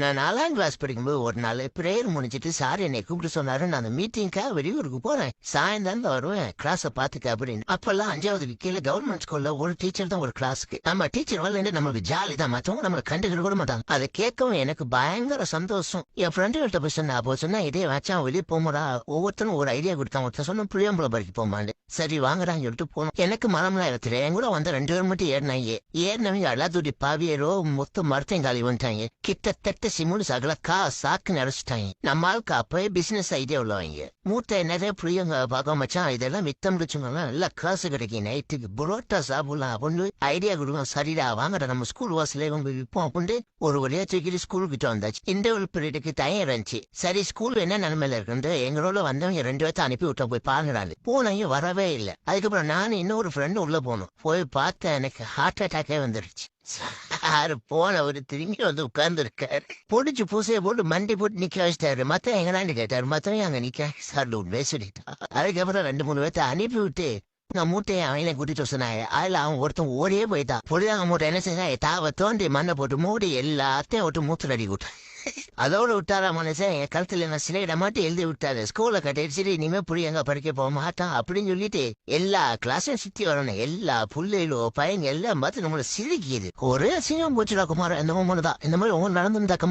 நான் நாலாம் கிளாஸ் படிக்கும்போது ஒரு நாள் பிரேயர் முடிச்சிட்டு சார் என்னை கூப்பிட்டு சொன்னாரு நான் அந்த மீட்டிங்காக வெளியூருக்கு போறேன். சாயந்தரம் தான் வருவேன். கிளாஸை பாத்துக்க அப்படின்னு. அப்பெல்லாம் அஞ்சாவது கீழே கவர்மெண்ட் ஸ்கூல்ல ஒரு டீச்சர் தான் ஒரு கிளாஸுக்கு நம்ம டீச்சர் வரல நம்மளுக்கு ஜாலி தான் மற்றவங்க நம்மளை கண்டுக்கிட்டு கூட மாட்டாங்க. அதை கேட்கவும் எனக்கு பயங்கர சந்தோஷம். என் ஃப்ரெண்டுகள்ட்ட போய் சொன்னா அப்போ சொன்னா இதே வச்சா வெளியே போமடா ஒவ்வொருத்தரும் ஒரு ஐடியா கொடுத்தான். ஒருத்தர் சொன்ன புளியம்பளம் பறிக்க போமாண்டு சரி வாங்கடான்னு சொல்லிட்டு போனோம். எனக்கு மனம்லாம் இடத்துல என் கூட வந்த ரெண்டு பேர் மட்டும் ஏறினாங்க. ஏறினவங்க அல்லாதுடி பாவியரோ மொத்த மரத்தையும் வந்துட்டாங்க கிட்டத்தட்ட சிமுடு சகலக்கா கா சாக்கு நினைச்சிட்டாங்க நம்ம ஆளுக்கு அப்பவே பிசினஸ் ஐடியா உள்ளவங்க மூத்த நிறைய புளியங்க பார்க்க மச்சான் இதெல்லாம் வித்தம் முடிச்சுங்கன்னா நல்லா காசு கிடைக்கும் நைட்டுக்கு புரோட்டா சாப்பிடலாம் அப்படின்னு ஐடியா கொடுக்கும் சரிடா வாங்கடா நம்ம ஸ்கூல் வாசலே இவங்க விற்போம் அப்படின்னு ஒரு வழியா தூக்கிட்டு ஸ்கூல் கிட்ட வந்தாச்சு இன்டர்வல் பீரியடுக்கு தயம் இருந்துச்சு சரி ஸ்கூல் என்ன நிலைமையில இருக்கு எங்களோட வந்தவங்க ரெண்டு பேர்த்த அனுப்பி விட்டோம் போய் பாருங்கடான்னு போனவங்க வரவே இல்லை அதுக்கப்புறம் நான் இன்னொரு ஃப்ரெண்டு உள்ள போனோம் போய் பார்த்தேன் எனக்கு ஹார்ட் அட்டாக்கே வந்துருச்சு சார் ஒரு திரும்பி வந்து உட்கார்ந்து இருக்காரு பொடிச்சு பூசையை போட்டு மண்டி போட்டு நிக்க வச்சிட்டாரு. மத்த எங்கனான்னு கேட்டாரு. மத்தவன் அங்க நிக்க. சார் உண்மையே சொல்லிட்டா அதுக்கப்புறம் ரெண்டு மூணு பேர்த்த அனுப்பி விட்டு நான் மூட்டையை அவனை கூட்டிட்டு சொன்னாங்க அதுல அவன் ஒருத்தன் ஓடியே போயிட்டான். பொழுதாங்க மூட்டை என்ன செஞ்சாங்க தாவ தோண்டி மண்ணை போட்டு மூடி எல்லாத்தையும் விட்டு மூத்துல அடி விட்டான். அதோட விட்டாரா மனுஷன்? என் கழுத்துல நான் சிலையிட மாட்டி எழுதி விட்டாரு. ஸ்கூல்ல கட்டிடுச்சு இனிமே புடி எங்க படிக்க போக மாட்டான் அப்படின்னு சொல்லிட்டு எல்லா கிளாஸையும் சுத்தி வரணும் எல்லா புள்ளைகளோ பையங்க எல்லாம் பார்த்து நம்மள சிரிக்குது ஒரே அசிங்கம் போச்சுடா குமார் இந்த மாதிரி தான். இந்த மாதிரி ஒவ்வொரு நடந்திருந்தாக்கம்